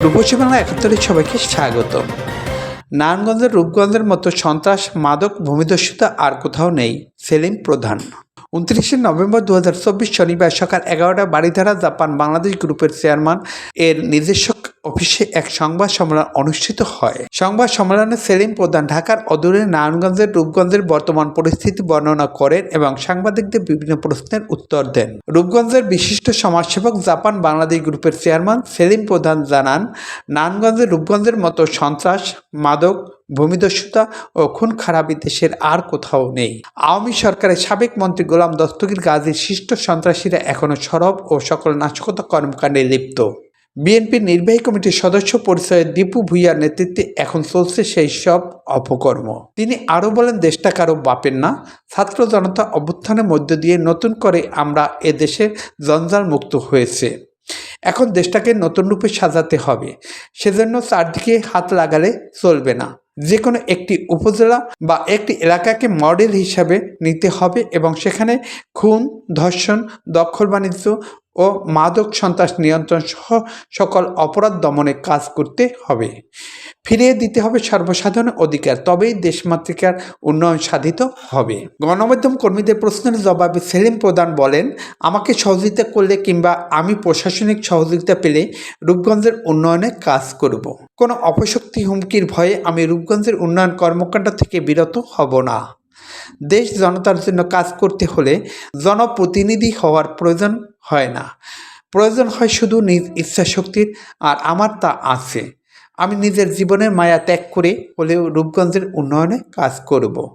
রূপসী বাংলা একাত্তরের সবাইকে স্বাগত নারায়ণগঞ্জের রূপগঞ্জের মতো সন্ত্রাস, মাদক, ভূমিদস্যুতা আর কোথাও নেই, সেলিম প্রধান। উনত্রিশে নভেম্বর দু হাজার চব্বিশ শনিবার সকাল এগারোটা বাড়িধারা জাপান বাংলাদেশ গ্রুপের চেয়ারম্যান এর নিজস্ব অফিসে এক সংবাদ সম্মেলন অনুষ্ঠিত হয়। সংবাদ সম্মেলনে সেলিম প্রধান ঢাকার অদূরে নারায়ণগঞ্জের রূপগঞ্জের বর্তমান পরিস্থিতি বর্ণনা করেন এবং সাংবাদিকদের বিভিন্ন প্রশ্নের উত্তর দেন। রূপগঞ্জের বিশিষ্ট সমাজসেবক জাপান বাংলাদেশ গ্রুপের চেয়ারম্যান সেলিম প্রধান জানান নারায়ণগঞ্জের রূপগঞ্জের মতো সন্ত্রাস, মাদক, ভূমিদস্যুতা ও খুন খারাপি দেশের আর কোথাও নেই। আওয়ামী সরকারের সাবেক মন্ত্রী গোলাম দস্তগীর গাজীর শিষ্ট সন্ত্রাসীরা এখনও সরব ও সকল নাশকতা কর্মকাণ্ডে লিপ্ত। বিএনপির নির্বাহী কমিটির সদস্য পরিচয়ে দীপু ভুইয়ার নেতৃত্বে এখন চলছে সেই সব অপকর্ম। তিনি আরও বলেন, দেশটা কারও বাপের না। ছাত্র জনতা অভ্যুত্থানের মধ্য দিয়ে নতুন করে আমরা এ দেশে জঞ্জাল মুক্ত হয়েছে। এখন দেশটাকে নতুন রূপে সাজাতে হবে। সেজন্য চারদিকে হাত লাগালে চলবে না। যে কোনো একটি উপজেলা বা একটি এলাকাকে মডেল হিসাবে নিতে হবে এবং সেখানে খুন, ধর্ষণ দখল বাণিজ্য ও মাদক সন্ত্রাস নিয়ন্ত্রণ সহ সকল অপরাধ দমনে কাজ করতে হবে। ফিরিয়ে দিতে হবে সর্বসাধারণ অধিকার, তবেই দেশমাতৃকার উন্নয়ন সাধিত হবে। গণমাধ্যম কর্মীদের প্রশ্নের জবাবে সেলিম প্রধান বলেন, আমাকে সহযোগিতা করলে কিংবা আমি প্রশাসনিক সহযোগিতা পেলে রূপগঞ্জের উন্নয়নে কাজ করব। কোনো অপশক্তি হুমকির ভয়ে আমি রূপগঞ্জের উন্নয়ন কর্মকাণ্ড থেকে বিরত হব না। দেশ জনতার জন্য কাজ করতে হলে জনপ্রতিনিধি হওয়ার প্রয়োজন হয় না। প্রয়োজন হয় শুধু নিজ ইচ্ছাশক্তির, আর আমার তা আছে। আমি নিজের জীবনের মায়া ত্যাগ করে হলেও রূপগঞ্জের উন্নয়নে কাজ করব।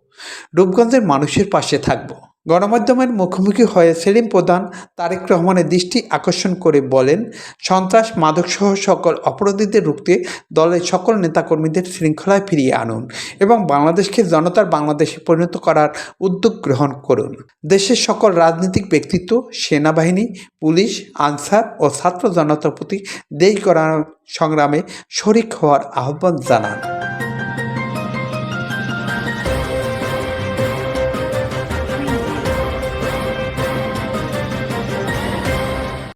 রূপগঞ্জের মানুষের পাশে থাকব। গণমাধ্যমের মুখোমুখি হয়ে সেলিম প্রধান তারেক রহমানের দৃষ্টি আকর্ষণ করে বলেন, সন্ত্রাস মাদকসহ সকল অপরাধীদের রুখতে দলের সকল নেতাকর্মীদের শৃঙ্খলায় ফিরিয়ে আনুন এবং বাংলাদেশকে জনতার বাংলাদেশে পরিণত করার উদ্যোগ গ্রহণ করুন। দেশের সকল রাজনৈতিক ব্যক্তিত্ব, সেনাবাহিনী, পুলিশ, আনসার ও ছাত্র জনতার প্রতি দেশ করার সংগ্রামে শরিক হওয়ার আহ্বান জানান।